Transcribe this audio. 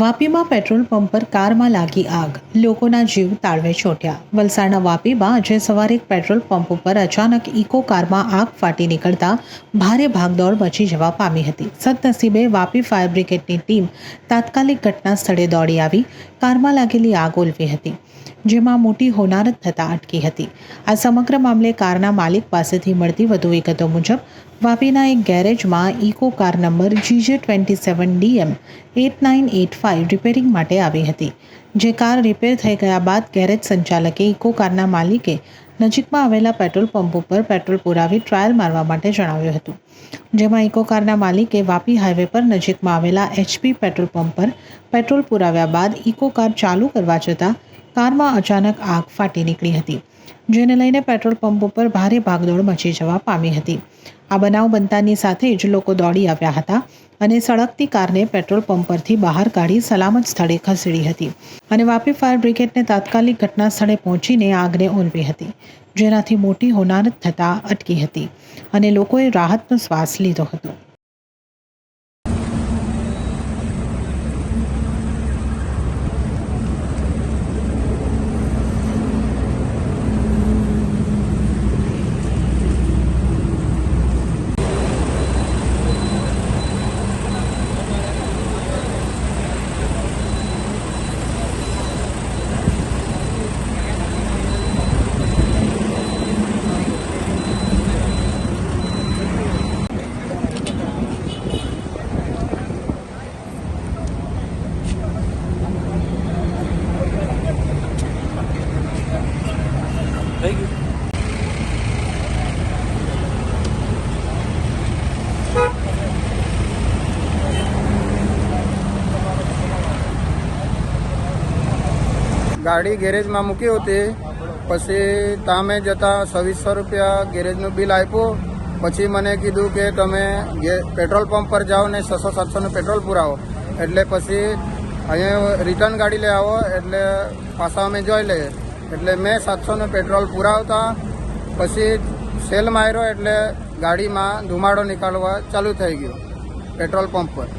વાપીમાં petrol pump પર કારમાં લાગી આગ. લોકોના જીવ તાળવે છોટ્યા વલસાડના વાપીમાં આજે સવારે એક પેટ્રોલ પંપ ઉપર અચાનક ઇકો કારમાં આગ ફાટી નીકળતા ભારે ભાગદોડ મચી જવા પામી હતી. સદનસીબે વાપી ફાયર બ્રિગેડની ટીમ તાત્કાલિક ઘટના સ્થળે દોડી આવી, કારમાં લાગેલી આગ ઓલવી હતી, જેમાં મોટી હોનારત થતાં અટકી હતી. આ સમગ્ર મામલે કારના માલિક પાસેથી મળતી વધુ વિગતો મુજબ વાપીના એક ગેરેજમાં Eeco car number GJ twenty seven DM eight nine eight five repairing માટે આવી હતી. જે કાર રિપેર થઈ ગયા બાદ ગેરેજ સંચાલકે ઇકો કારના માલિકે નજીકમાં આવેલા પેટ્રોલ પંપ ઉપર પેટ્રોલ પુરાવી ટ્રાયલ મારવા માટે જણાવ્યું હતું. જેમાં ઇકો કારના માલિકે વાપી હાઈવે પર નજીકમાં આવેલા એચપી પેટ્રોલ પંપ પર પેટ્રોલ પુરાવ્યા બાદ ઇકો કાર ચાલુ કરવા જતાં કારમાં અચાનક આગ ફાટી નીકળી હતી. જેને લઈને પેટ્રોલ પંપ ઉપર ભારે ભાગદોડ મચી જવા પામી હતી. આ બનાવ બનતાની સાથે જ લોકો દોડી આવ્યા હતા અને સળગતી કારને પેટ્રોલ પંપ પરથી બહાર કાઢી સલામત સ્થળે ખસેડી હતી અને વાપી ફાયર બ્રિગેડને તાત્કાલિક ઘટના સ્થળે પહોંચીને આગને ઓલવી હતી, જેનાથી મોટી હોનારત થતાં અટકી હતી અને લોકોએ રાહતનો શ્વાસ લીધો હતો. ગાડી ગેરેજમાં મૂકી હતી. પછી તામે જતાં છવ્વીસો રૂપિયા ગેરેજનું બિલ આપ્યું. પછી મને કીધું કે તમે પેટ્રોલ પંપ પર જાઓ ને છસો સાતસોનું પેટ્રોલ પુરાવો. એટલે પછી અહીંયા રિટર્ન ગાડી લઈ આવો, એટલે પાછા અમે જોઈ લઈએ. એટલે મેં સાતસોનું પેટ્રોલ પુરાવતા. પછી સેલ માર્યો એટલે ગાડીમાં ધુમાડો નીકાળવા ચાલુ થઈ ગયો, પેટ્રોલ પંપ પર.